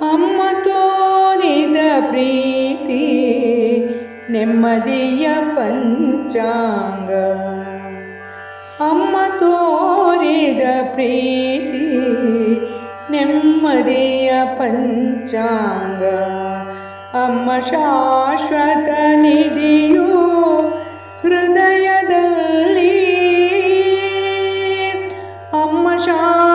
ಅಮ್ಮ ತೋರಿದ ಪ್ರೀತಿ, ನೆಮ್ಮದಿಯ ಪಂಚಾಂಗ. ಅಮ್ಮ ತೋರಿದ ಪ್ರೀತಿ, ನೆಮ್ಮದಿಯ ಪಂಚಾಂಗ. ಅಮ್ಮ ಶಾಶ್ವತ ನಿಧಿಯು ಹೃದಯದಲ್ಲಿ. ಅಮ್ಮ ಶಾಶ್ವತ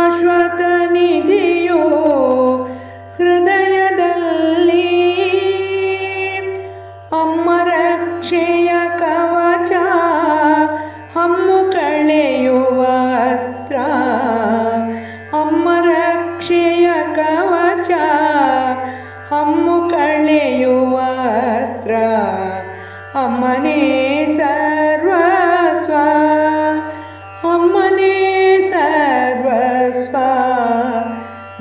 ಹಮ್ಮು ಕಳೆಯುವ ಅಸ್ತ್ರ. ಅಮ್ಮನೇ ಸರ್ವಸ್ವ. ಅಮ್ಮನೇ ಸರ್ವಸ್ವ.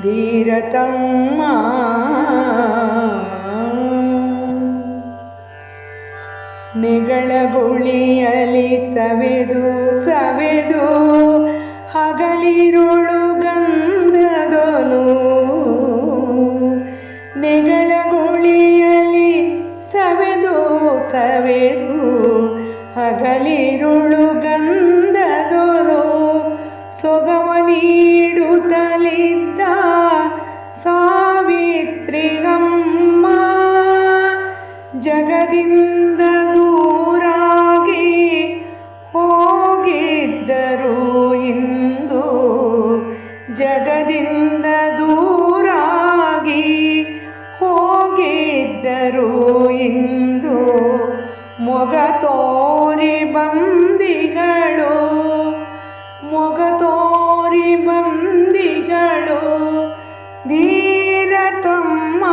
ಧೀರತಮ್ಮ ನೆಗಳಗುಳಿಯಲಿ ಸವೆದು ಸವೆದು ಹಗಲಿರುಳು ಸವೆದು ಹಗಲಿರುಳು ಗಂಧದೊಲು ಸೊಗವ ನೀಡುತ್ತಲಿದ್ದ ಸಾವಿತ್ರಿಗಮ್ಮ. ಜಗದಿಂದ ದೂರಾಗಿ ಹೋಗಿದ್ದರು ಇಂದು. ಜಗದಿಂದ ದೂರಾಗಿ ಹೋಗಿದ್ದರು ಇಂದು ಮೊಗ ತೋರಿ ಬಂದಿಗಳು ಮೊಗ ತೋರಿ ಬಂದಿಗಳು ಧೀರತಮ್ಮ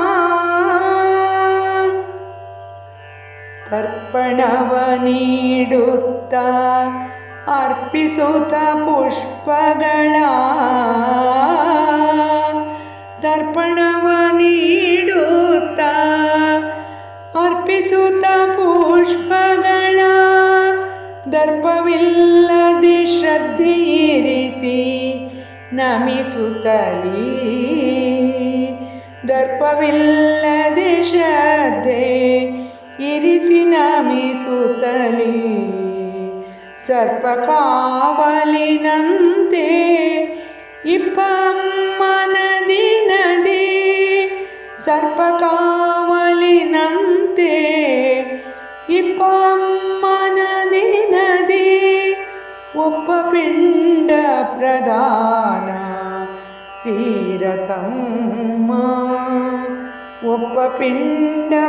ತರ್ಪಣವ ನೀಡುತ್ತ ಅರ್ಪಿಸುತ್ತ ಪುಷ್ಪಗಳ ತರ್ಪಣವ ನಮಿಸುತ್ತಲೀ ದರ್ಪವಿಲ್ಲದೆ ಶ್ರದ್ಧೆ ಇರಿಸಿ ನಮಿಸುತ್ತಲೀ ಸರ್ಪಕಾವಲಿನಂತೆ ಇಪ್ಪಮ್ಮ ನದಿ ನದಿ ಸರ್ಪಕಾವಲಿನಂತೆ ಇಪ್ಪಮ್ಮ ನದಿ ನದಿ उपपिण्डप्रदान धीरथम् उपपिण्डप्रदान